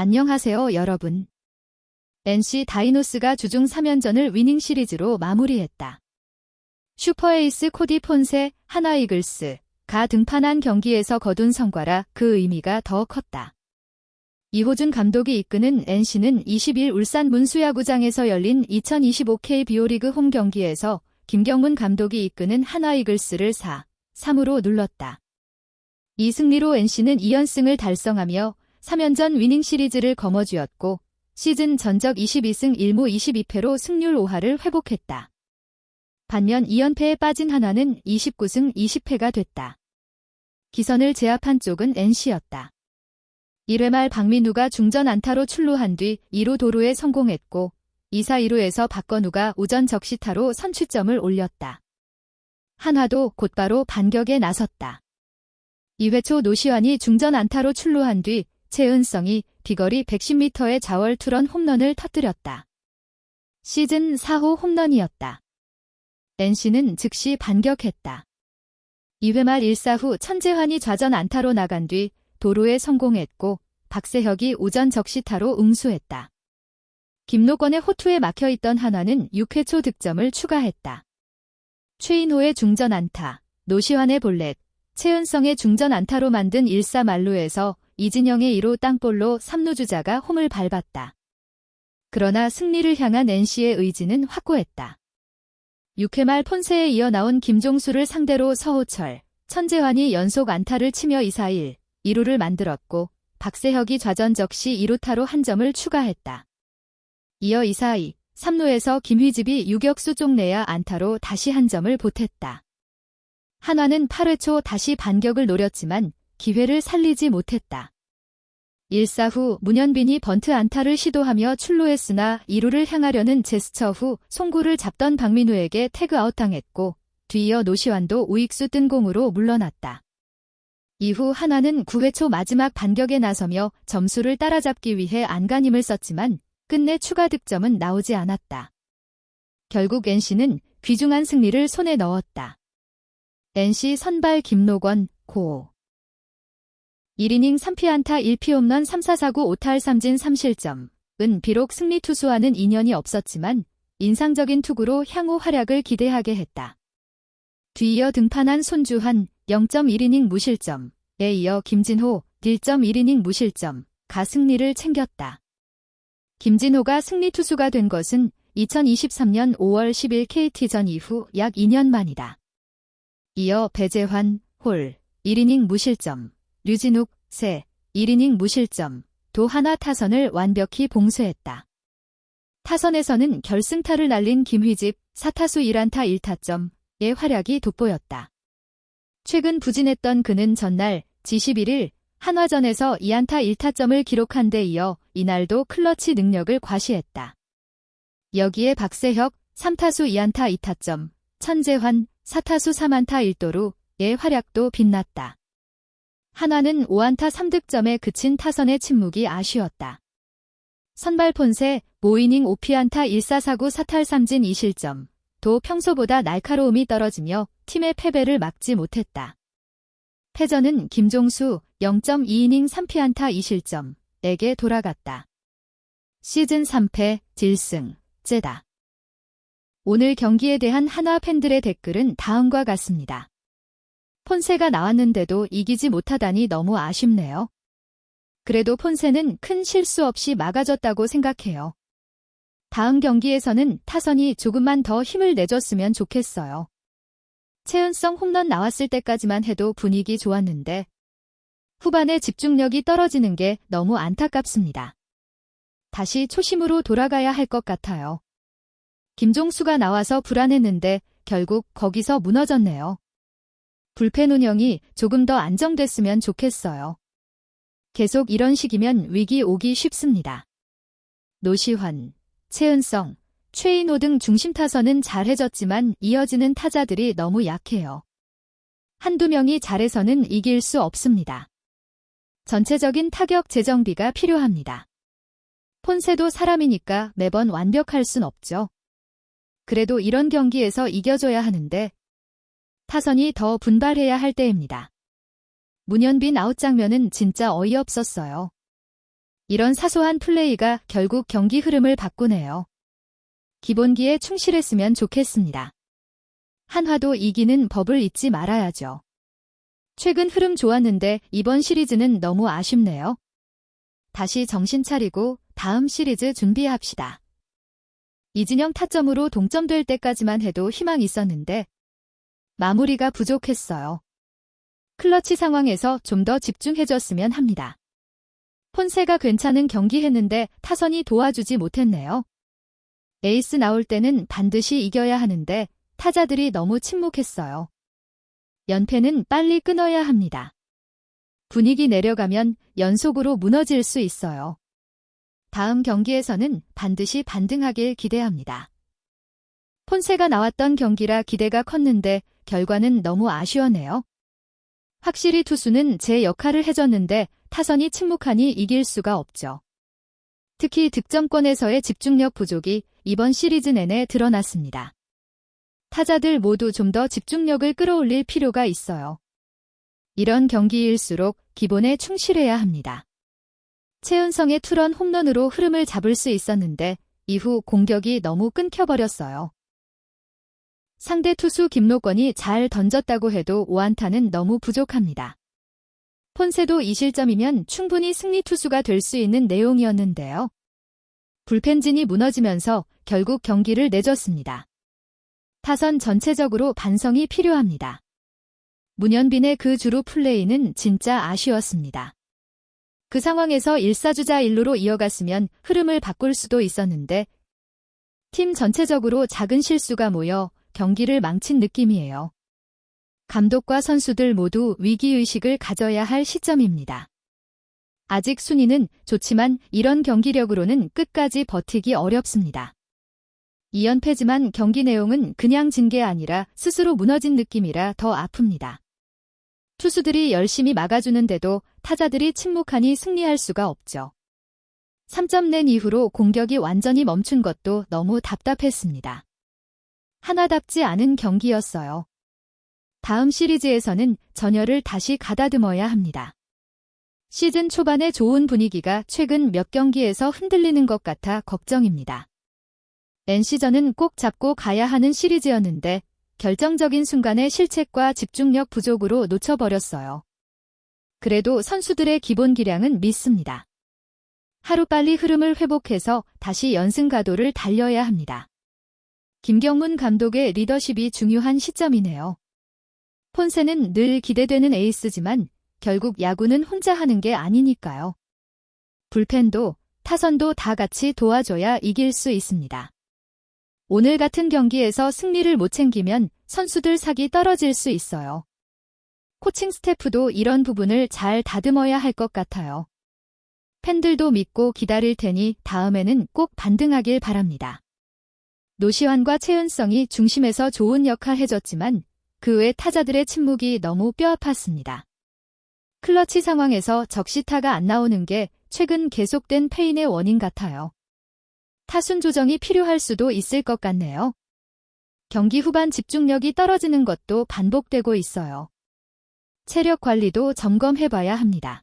안녕하세요, 여러분. NC 다이노스가 주중 3연전을 위닝 시리즈로 마무리했다. 슈퍼에이스 코디 폰세, 하나 이글스 가 등판한 경기에서 거둔 성과라 그 의미가 더 컸다. 이호준 감독이 이끄는 NC는 20일 울산 문수야구장에서 열린 2025 KBO 리그 홈 경기에서 김경문 감독이 이끄는 하나 이글스를 4, 3으로 눌렀다. 이 승리로 NC는 2연승을 달성하며 3연전 위닝 시리즈를 거머쥐었고 시즌 전적 22승 1무 22패로 승률 5할을 회복했다. 반면 2연패에 빠진 한화는 29승 20패가 됐다. 기선을 제압한 쪽은 NC였다. 1회 말 박민우가 중전 안타로 출루한 뒤 2루 도루에 성공했고 2사 2루에서 박건우가 우전 적시타로 선취점을 올렸다. 한화도 곧바로 반격에 나섰다. 2회 초 노시환이 중전 안타로 출루한 뒤 최은성이 비거리 110m의 자월 투런 홈런을 터뜨렸다. 시즌 4호 홈런이었다. NC는 즉시 반격했다. 2회 말 1사 후 천재환이 좌전 안타로 나간 뒤 도루에 성공했고 박세혁이 우전 적시타로 응수했다. 김노건의 호투에 막혀있던 한화는 6회 초 득점을 추가했다. 최인호의 중전 안타, 노시환의 볼넷, 최은성의 중전 안타로 만든 1사 만루에서 이진영의 2루 땅볼로 3루 주자가 홈을 밟았다. 그러나 승리를 향한 NC의 의지는 확고했다. 6회 말 폰세에 이어 나온 김종수를 상대로 서호철, 천재환이 연속 안타를 치며 2사1, 2루를 만들었고 박세혁이 좌전 적시 2루타로 한 점을 추가했다. 이어 2사2, 3루에서 김휘집이 유격수 쪽 내야 안타로 다시 한 점을 보탰다. 한화는 8회 초 다시 반격을 노렸지만 기회를 살리지 못했다. 1사 후 문현빈이 번트 안타를 시도하며 출루했으나 2루를 향하려는 제스처 후 송구를 잡던 박민우에게 태그아웃 당했고 뒤이어 노시환도 우익수 뜬 공으로 물러났다. 이후 한화는 9회 초 마지막 반격에 나서며 점수를 따라잡기 위해 안간힘을 썼지만 끝내 추가 득점은 나오지 않았다. 결국 NC는 귀중한 승리를 손에 넣었다. NC 선발 김노건, 고. 1이닝 3피안타 1피홈런 3사사구 5탈 3진 3실점 은 비록 승리 투수와는 인연이 없었지만 인상적인 투구로 향후 활약을 기대하게 했다. 뒤이어 등판한 손주한 0.1이닝 무실점에 이어 김진호 1.1이닝 무실점 가 승리를 챙겼다. 김진호가 승리 투수가 된 것은 2023년 5월 10일 KT전 이후 약 2년 만이다. 이어 배재환, 홀, 1이닝 무실점, 류진욱, 세, 1이닝 무실점, 도 하나 타선을 완벽히 봉쇄했다. 타선에서는 결승타를 날린 김휘집, 사타수 1안타 1타점의 활약이 돋보였다. 최근 부진했던 그는 전날 지11일 한화전에서 2안타 1타점을 기록한 데 이어 이날도 클러치 능력을 과시했다. 여기에 박세혁 3타수 2안타 2타점, 천재환 4타수 3안타 1도루의 활약도 빛났다. 한화는 5안타 3득점에 그친 타선의 침묵이 아쉬웠다. 선발 폰세 모이닝 5피안타 1사사구 4탈 3진 2실점, 도 평소보다 날카로움이 떨어지며 팀의 패배를 막지 못했다. 패전은 김종수 0.2이닝 3피안타 2실점 에게 돌아갔다. 시즌 3패 질승 째다. 오늘 경기에 대한 한화 팬들의 댓글은 다음과 같습니다. 폰세가 나왔는데도 이기지 못하다니 너무 아쉽네요. 그래도 폰세는 큰 실수 없이 막아줬다고 생각해요. 다음 경기에서는 타선이 조금만 더 힘을 내줬으면 좋겠어요. 최은성 홈런 나왔을 때까지만 해도 분위기 좋았는데 후반에 집중력이 떨어지는 게 너무 안타깝습니다. 다시 초심으로 돌아가야 할 것 같아요. 김종수가 나와서 불안했는데 결국 거기서 무너졌네요. 불펜 운영이 조금 더 안정됐으면 좋겠어요. 계속 이런 식이면 위기 오기 쉽습니다. 노시환, 최은성, 최인호 등 중심 타선은 잘해졌지만 이어지는 타자들이 너무 약해요. 한두 명이 잘해서는 이길 수 없습니다. 전체적인 타격 재정비가 필요합니다. 폰세도 사람이니까 매번 완벽할 순 없죠. 그래도 이런 경기에서 이겨줘야 하는데 타선이 더 분발해야 할 때입니다. 문현빈 아웃 장면은 진짜 어이없었어요. 이런 사소한 플레이가 결국 경기 흐름을 바꾸네요. 기본기에 충실했으면 좋겠습니다. 한화도 이기는 법을 잊지 말아야죠. 최근 흐름 좋았는데 이번 시리즈는 너무 아쉽네요. 다시 정신 차리고 다음 시리즈 준비합시다. 이진영 타점으로 동점될 때까지만 해도 희망 있었는데 마무리가 부족했어요. 클러치 상황에서 좀 더 집중해줬으면 합니다. 폰세가 괜찮은 경기 했는데 타선이 도와주지 못했네요. 에이스 나올 때는 반드시 이겨야 하는데 타자들이 너무 침묵했어요. 연패는 빨리 끊어야 합니다. 분위기 내려가면 연속으로 무너질 수 있어요. 다음 경기에서는 반드시 반등하길 기대합니다. 폰세가 나왔던 경기라 기대가 컸는데 결과는 너무 아쉬워네요. 확실히 투수는 제 역할을 해줬는데 타선이 침묵하니 이길 수가 없죠. 특히 득점권에서의 집중력 부족이 이번 시리즈 내내 드러났습니다. 타자들 모두 좀 더 집중력을 끌어올릴 필요가 있어요. 이런 경기일수록 기본에 충실해야 합니다. 최은성의 투런 홈런으로 흐름을 잡을 수 있었는데 이후 공격이 너무 끊겨버렸어요. 상대 투수 김노권이 잘 던졌다고 해도 오안타는 너무 부족합니다. 폰세도 이 실점이면 충분히 승리 투수가 될 수 있는 내용이었는데요. 불펜진이 무너지면서 결국 경기를 내줬습니다. 타선 전체적으로 반성이 필요합니다. 문현빈의 그 주루 플레이는 진짜 아쉬웠습니다. 그 상황에서 1사주자 1루로 이어갔으면 흐름을 바꿀 수도 있었는데 팀 전체적으로 작은 실수가 모여 경기를 망친 느낌이에요. 감독과 선수들 모두 위기의식을 가져야 할 시점입니다. 아직 순위는 좋지만 이런 경기력으로는 끝까지 버티기 어렵습니다. 2연패지만 경기 내용은 그냥 진 게 아니라 스스로 무너진 느낌이라 더 아픕니다. 투수들이 열심히 막아주는데도 타자들이 침묵하니 승리할 수가 없죠. 3점 낸 이후로 공격이 완전히 멈춘 것도 너무 답답했습니다. 하나답지 않은 경기였어요. 다음 시리즈에서는 전열을 다시 가다듬어야 합니다. 시즌 초반의 좋은 분위기가 최근 몇 경기에서 흔들리는 것 같아 걱정입니다. NC전은 꼭 잡고 가야 하는 시리즈였는데 결정적인 순간에 실책과 집중력 부족으로 놓쳐버렸어요. 그래도 선수들의 기본 기량은 믿습니다. 하루빨리 흐름을 회복해서 다시 연승 가도를 달려야 합니다. 김경문 감독의 리더십이 중요한 시점이네요. 폰세는 늘 기대되는 에이스지만 결국 야구는 혼자 하는 게 아니니까요. 불펜도 타선도 다 같이 도와줘야 이길 수 있습니다. 오늘 같은 경기에서 승리를 못 챙기면 선수들 사기 떨어질 수 있어요. 코칭 스태프도 이런 부분을 잘 다듬어야 할 것 같아요. 팬들도 믿고 기다릴 테니 다음에는 꼭 반등하길 바랍니다. 노시환과 최은성이 중심에서 좋은 역할 해줬지만 그 외 타자들의 침묵이 너무 뼈아팠습니다. 클러치 상황에서 적시타가 안 나오는 게 최근 계속된 페인의 원인 같아요. 타순 조정이 필요할 수도 있을 것 같네요. 경기 후반 집중력이 떨어지는 것도 반복되고 있어요. 체력 관리도 점검해봐야 합니다.